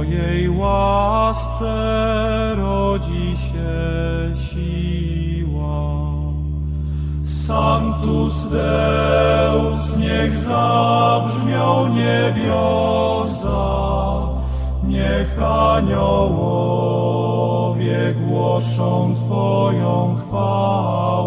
Twojej łasce rodzi się siła. Sanctus Deus, niech zabrzmią niebiosa, niech aniołowie głoszą Twoją chwałę.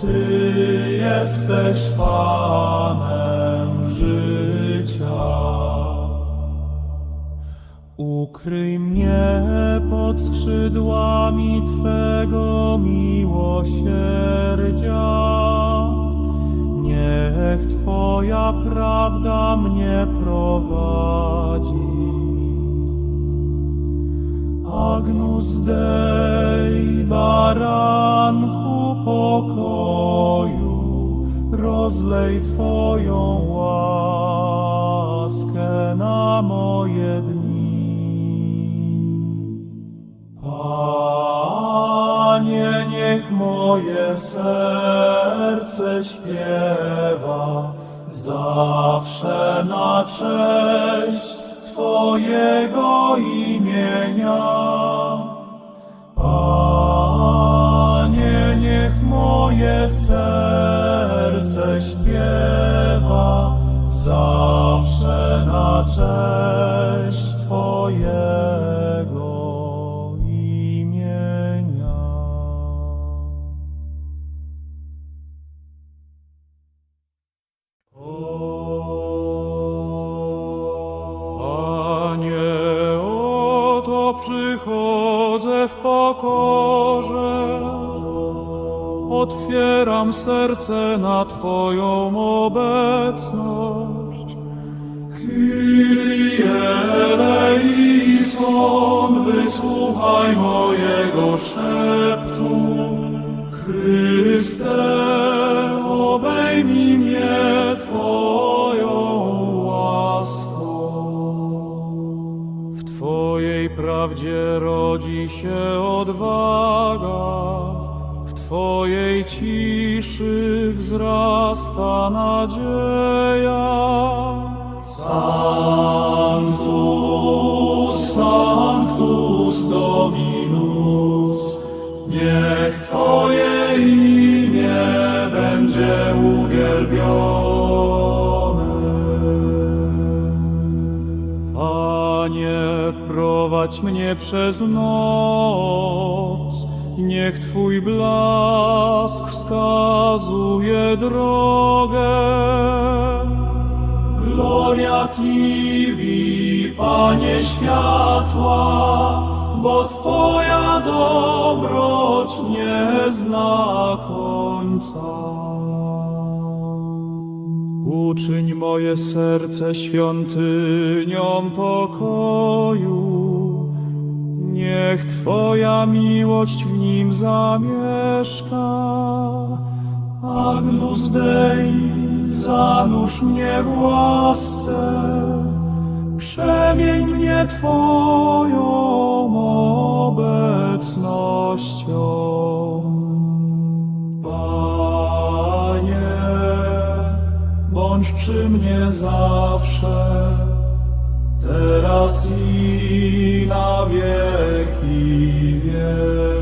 Ty jesteś Panem życia. Ukryj mnie pod skrzydłami Twego miłosierdzia. Niech Twoja prawda mnie prowadzi. Agnus Dei, baranku pokoju, rozlej Twoją łaskę na moje dni. Panie, niech moje serce śpiewa zawsze na cześć Twojego imienia. Moje serce śpiewa zawsze na cześć Otwieram serce na Twoją obecność. Kyrie eleison, wysłuchaj mojego szeptu. Chryste, obejmij mnie Twoją łaską. W Twojej prawdzie rodzi się odwaga, Twojej ciszy wzrasta nadzieja. Sanctus, Sanctus Dominus, niech Twoje imię będzie uwielbione. Panie, prowadź mnie przez noc, niech Twój blask wskazuje drogę. Gloria Tibi, Panie światła, bo Twoja dobroć nie zna końca. Uczyń moje serce świątynią pokoju. Niech Twoja miłość w nim zamieszka. Agnus Dei, zanurz mnie w łasce. Przemień mnie Twoją obecnością. Panie, bądź przy mnie zawsze, teraz i na wieki wieków.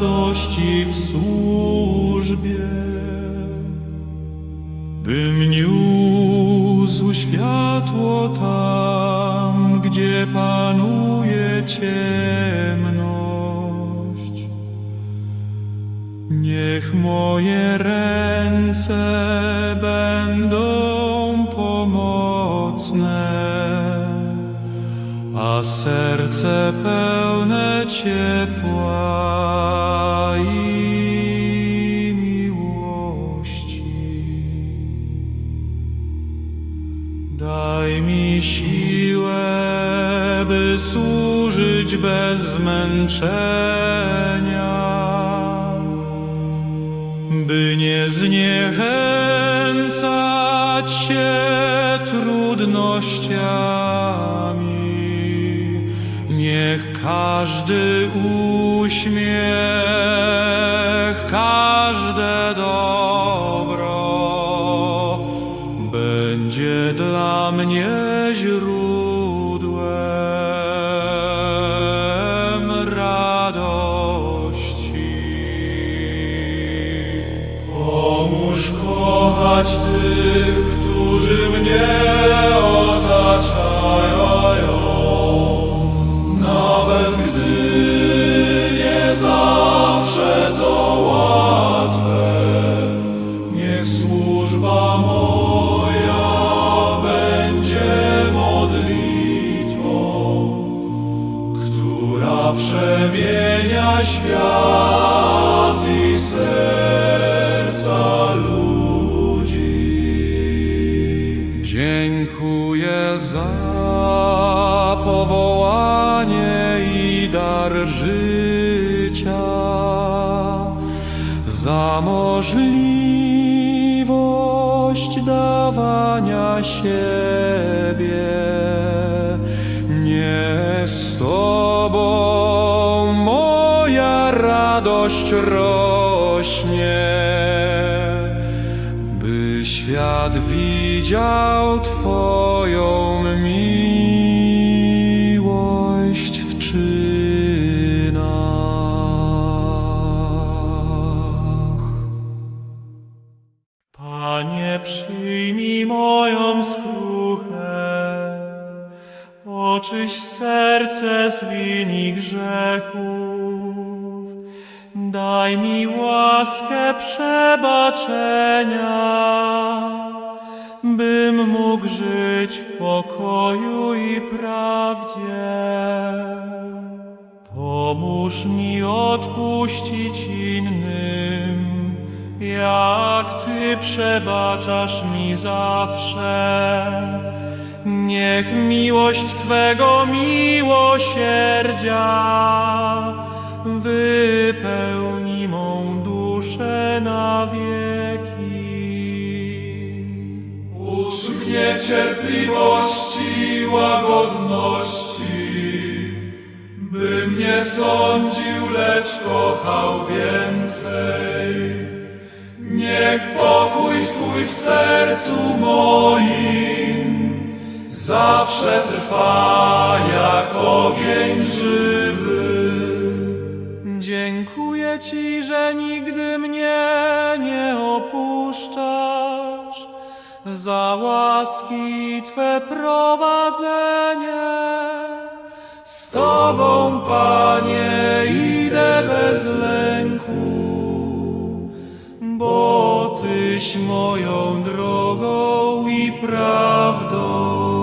Radości w służbie, bym niósł światło tam, gdzie panuje ciemność. Niech moje ręce będą pomocne, a serce pełne ciepła i miłości. Daj mi siłę, by służyć bez zmęczenia, by nie zniechęcać się trudnościami. Każdy uśmiech, każde dobro będzie dla mnie źródłem radości. Pomóż kochać tych, którzy mnie dar życia, za możliwość dawania siebie. Nie z Tobą moja radość rośnie by świat widział Twoją miłość wini grzechów. Daj mi łaskę przebaczenia, bym mógł żyć w pokoju i prawdzie. Pomóż mi odpuścić innym, jak Ty przebaczasz mi zawsze. Niech miłość Twego miłosierdzia wypełni mą duszę na wieki. Ucz mnie cierpliwości łagodności, bym nie sądził, lecz kochał więcej. Niech pokój Twój w sercu moim zawsze trwa jak ogień żywy. Dziękuję Ci, że nigdy mnie nie opuszczasz, za łaski Twe prowadzenie. Z Tobą, Panie, idę bez lęku, bo Tyś moją drogą i prawdą.